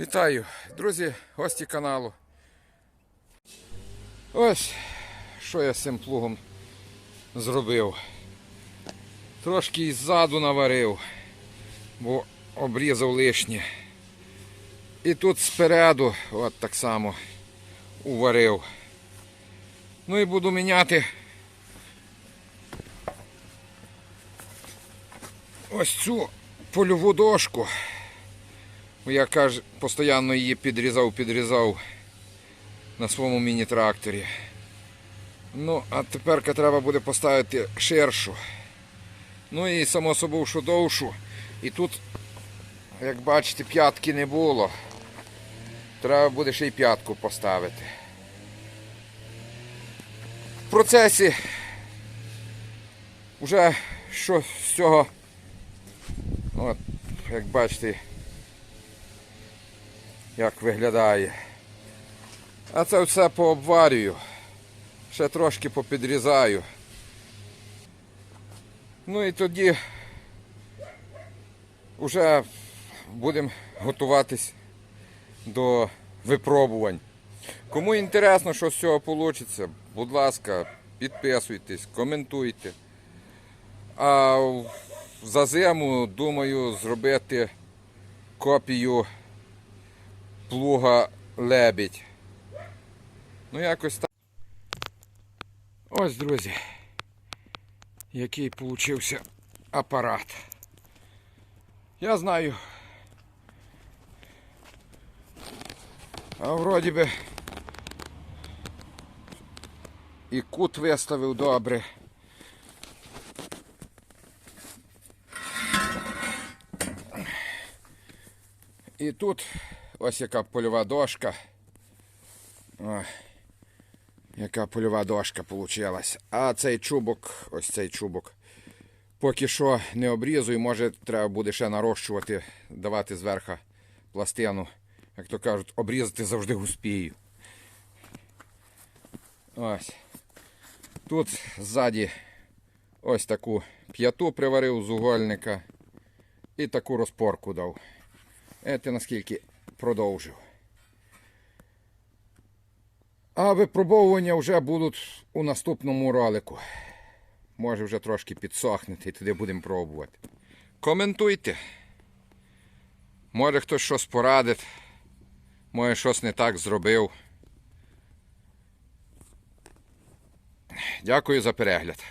Вітаю, друзі, гості каналу. Ось що я з цим плугом зробив. Трошки ззаду наварив, бо обрізав лишнє. І тут спереду, от так само, уварив. Ну і буду міняти ось цю польову дошку. Я каже, постійно її підрізав, підрізав на своєму міні-тракторі. Ну, а тепер треба буде поставити ширшу. Ну і само собою, що довшу. І тут, як бачите, п'ятки не було. Треба буде ще й п'ятку поставити. В процесі вже що з цього, от, як бачите, як виглядає. А це все пообварюю. Ще трошки попідрізаю. Ну і тоді вже будемо готуватись до випробувань. Кому інтересно, що з цього вийде, будь ласка, підписуйтесь, коментуйте. А за зиму думаю зробити копію плуга лебідь. Ну якось так. Ось, друзі, який получився апарат. Я знаю. А вроді би і кут виставив добре. І тут ось яка польова дошка. Ой, яка польова дошка получилась. А цей чубок, ось цей чубок, поки що не обрізую, може треба буде ще нарощувати, давати зверху пластину. Як то кажуть, обрізати завжди успію. Ось. Тут ззаді ось таку п'яту приварив з угольника і таку розпорку дав. Це наскільки продовжив. А випробовування вже будуть у наступному ролику. Може вже трошки підсохнути і туди будемо пробувати. Коментуйте. Може хтось щось порадить. Може щось не так зробив. Дякую за перегляд.